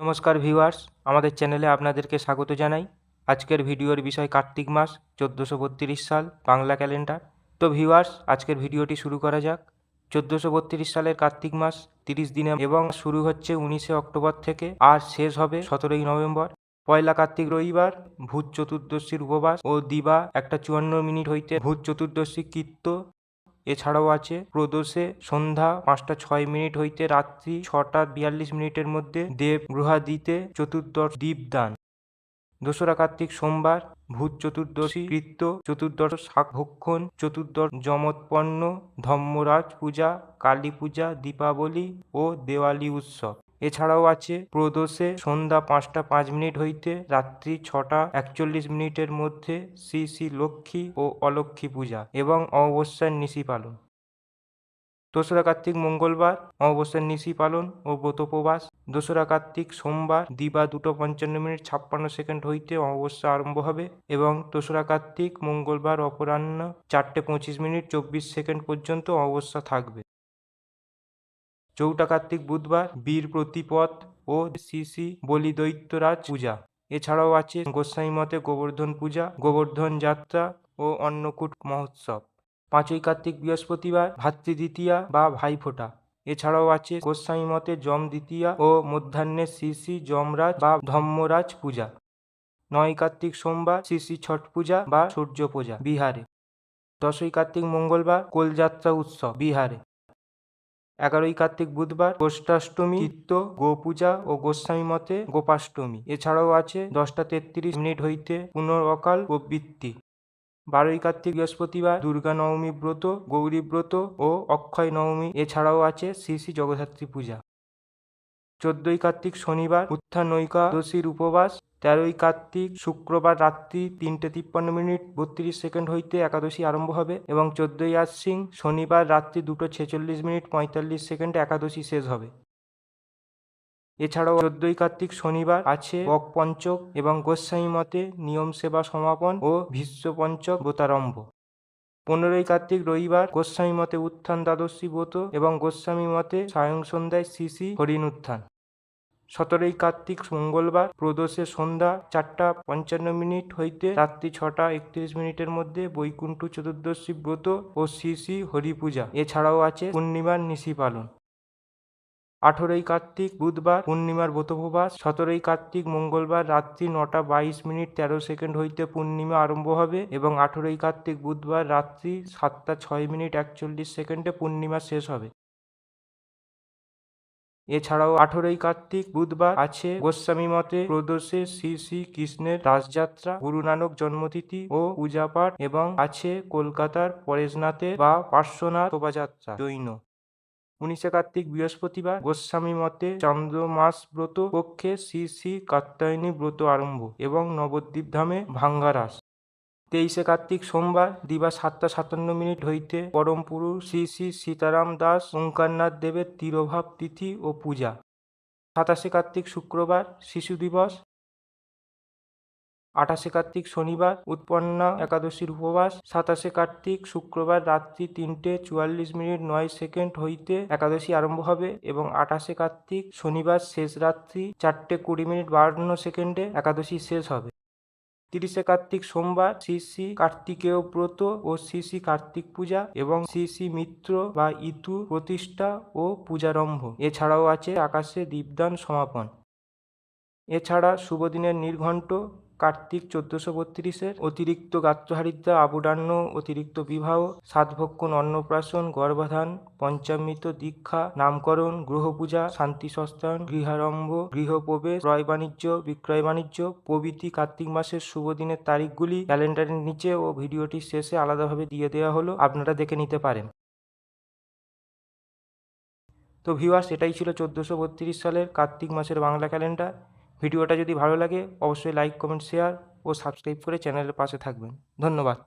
নমস্কার ভিউয়ার্স, আমাদের চ্যানেলে আপনাদেরকে স্বাগত জানাই। আজকের ভিডিওর বিষয় কার্তিক মাস, চোদ্দোশো বত্রিশ সাল, বাংলা ক্যালেন্ডার। তো ভিউয়ার্স, আজকের ভিডিওটি শুরু করা যাক। চোদ্দোশো বত্রিশ সালের কার্তিক মাস, তিরিশ দিনে এবং শুরু হচ্ছে উনিশে অক্টোবর থেকে, আর শেষ হবে সতেরোই নভেম্বর। পয়লা কার্তিক রবিবার, ভূত চতুর্দশীর উপবাস ও দিবা একটা চুয়ান্ন মিনিট হইতে ভূত চতুর্দশী কীর্ত এছাড়াও আছে প্রদোষে সন্ধ্যা পাঁচটা ছয় মিনিট হইতে রাত্রি ছটা বিয়াল্লিশ মিনিটের মধ্যে দেব গৃহাদিতে চতুর্দশ দীপদান দোসরা কার্তিক সোমবার, ভূত চতুর্দশী কৃত্য চতুর্দশ শাকভক্ষণ চতুর্দশ যমৎপন্ন ধম্মরাজ পূজা, কালী পূজা, দীপাবলি ও দেওয়ালি উৎসব। এছাড়াও আছে প্রদোষে সন্ধ্যা পাঁচটা পাঁচ মিনিট হইতে রাত্রি ছটা একচল্লিশ মিনিটের মধ্যে শ্রী শ্রী লক্ষ্মী ও অলক্ষ্মী পূজা এবং অমাবস্যার নিশি পালন। দোসরা কার্তিক মঙ্গলবার, অমাবস্যার নিশি পালন ও ব্রতোপবাস দোসরা কার্তিক সোমবার, দিবা দুটো পঞ্চান্ন মিনিট ছাপ্পান্ন সেকেন্ড হইতে অমাবস্যা আরম্ভ হবে এবং দোসরা কার্তিক মঙ্গলবার অপরাহ্ন চারটে পঁচিশ মিনিট চব্বিশ সেকেন্ড পর্যন্ত অমাবস্যা থাকবে। চৌঠা কার্তিক বুধবার, বীর প্রতিপদ ও শ্রী বলি দৈত্যরাজ পূজা। এছাড়াও আছে গোস্বামী মতে গোবর্ধন পূজা, গোবর্ধন যাত্রা ও অন্নকূট মহোৎসব। পাঁচই কার্তিক বৃহস্পতিবার ভাতৃদ্বিতীয়া বা ভাইফোঁটা। এছাড়াও আছে গোস্বামী মতে যম দ্বিতীয়া ও মধ্যাহ্নে শ্রী শ্রী যমরাজ বা ধম্মরাজ পূজা। নয় কার্তিক সোমবার শ্রী শ্রী ছট পূজা বা সূর্য পূজা বিহারে। দশই কার্তিক মঙ্গলবার, কোলযাত্রা উৎসব বিহারে। এগারোই কার্তিক বুধবার গোষ্ঠাষ্টমী, চিত্ত, গোপূজা ও গোস্বামী মতে গোপাষ্টমী। এছাড়াও আছে দশটা তেত্রিশ মিনিট হইতে পুনরকাল প্রবৃত্তি বারোই কার্তিক বৃহস্পতিবার দুর্গা নবমী ব্রত, গৌরী ব্রত ও অক্ষয় নবমী। এছাড়াও আছে শ্রী শ্রী জগদ্ধাত্রী পূজা। চোদ্দই কার্তিক শনিবার উত্থানৈকাদশীর উপবাস তেরোই কার্তিক শুক্রবার রাত্রি তিনটে তিপ্পান্ন মিনিট বত্রিশ সেকেন্ড হইতে একাদশী আরম্ভ হবে এবং চোদ্দই আশ্বিন শনিবার রাত্রি দুটো ছেচল্লিশ মিনিট পঁয়তাল্লিশ সেকেন্ডে একাদশী শেষ হবে। এছাড়াও চোদ্দই কার্তিক শনিবার আছে পঞ্চক এবং গোস্বামী মতে নিয়ম সেবা সমাপন ও ভীষ্ম পঞ্চক বোতারম্ভ পনেরোই কার্তিক রবিবার গোস্বামী মতে উত্থান দ্বাদশী ব্রত এবং গোস্বামী মতে সায়ং সন্ধ্যায় শ্রী শ্রী হরিণ উত্থান। সতেরোই কার্তিক মঙ্গলবার প্রদোষে সন্ধ্যা চারটা পঞ্চান্ন মিনিট হইতে রাত্রি ছটা একত্রিশ মিনিটের মধ্যে বৈকুণ্ঠ চতুর্দশী ব্রত ও শ্রী শ্রী হরি পূজা এছাড়াও আছে পূর্ণিমার নিশি পালন। আঠেরোই কার্তিক বুধবার পূর্ণিমার ব্রতোপবাস। সতেরোই কার্তিক মঙ্গলবার রাত্রি নটা বাইশ মিনিট তেরো সেকেন্ড হইতে পূর্ণিমা আরম্ভ হবে এবং আঠেরোই কার্তিক বুধবার রাত্রি সাতটা ছয় মিনিট একচল্লিশ সেকেন্ডে পূর্ণিমা শেষ হবে। এছাড়াও আঠেরোই কার্তিক বুধবার আছে গোস্বামী মতে প্রদোষে শ্রী শ্রী কৃষ্ণের রাসযাত্রা গুরু নানক জন্মতিথি ও পূজাপাঠ এবং আছে কলকাতার পরেশনাথে বা পার্শ্বনাথ শোভাযাত্রা। জৈন। উনিশে কার্তিক বৃহস্পতিবার গোস্বামী মতে চন্দ্রমাস ব্রত পক্ষে শ্রী শ্রী কাত্যায়নী ব্রত আরম্ভ এবং নবদ্বীপ ধামে ভাঙ্গারাস তেইশে কার্তিক সোমবার, দিবা সাতটা সাতান্ন মিনিট হইতে পরম পুরুষ শ্রী শ্রী সীতারাম দাস, ওঙ্কারনাথ দেবের তিরোভাব তিথি ও পূজা। সাতাশে কার্তিক শুক্রবার, শিশু দিবস। আঠাশে কার্তিক শনিবার, উৎপন্না একাদশীর উপবাস। সাতাশে কার্তিক শুক্রবার, রাত্রি তিনটে চুয়াল্লিশ মিনিট নয় সেকেন্ড হইতে একাদশী আরম্ভ হবে এবং আঠাশে কার্তিক শনিবার শেষ রাত্রি চারটে কুড়ি মিনিট বাহান্ন সেকেন্ডে একাদশী শেষ হবে। তিরিশে কার্তিক সোমবার শ্রী শ্রী কার্তিকেয় ব্রত ও শ্রী শ্রী কার্তিক পূজা এবং শ্রী শ্রী মিত্র বা ইতু প্রতিষ্ঠা ও পূজারম্ভ। এছাড়াও আছে আকাশে দীপদান সমাপন। এছাড়া শুভদিনের নির্ঘণ্ট কার্তিক চোদ্দোশো বত্রিশের অতিরিক্ত গাত্রহারিদ্রা আবুডান্ন অতিরিক্ত বিবাহ সাতভক্ষণ অন্নপ্রাশন, গর্ভাধান, পঞ্চামৃত, দীক্ষা, নামকরণ গ্রহপূজা শান্তি সস্তান গৃহারম্ভ, গৃহপ্রবেশ ক্রয় বাণিজ্য বিক্রয় বাণিজ্য প্রভৃতি কার্তিক মাসের শুভ দিনের তারিখগুলি ক্যালেন্ডারের নিচে ও ভিডিওটির শেষে আলাদাভাবে দিয়ে দেওয়া হলো, আপনারা দেখে নিতে পারেন। তো ভিউয়ার্স এটাই ছিল চোদ্দোশো বত্রিশ সালের কার্তিক মাসের বাংলা ক্যালেন্ডার। ভিডিওটা যদি ভালো লাগে, অবশ্যই লাইক কমেন্ট শেয়ার ও সাবস্ক্রাইব করে চ্যানেলের পাশে থাকবেন। ধন্যবাদ।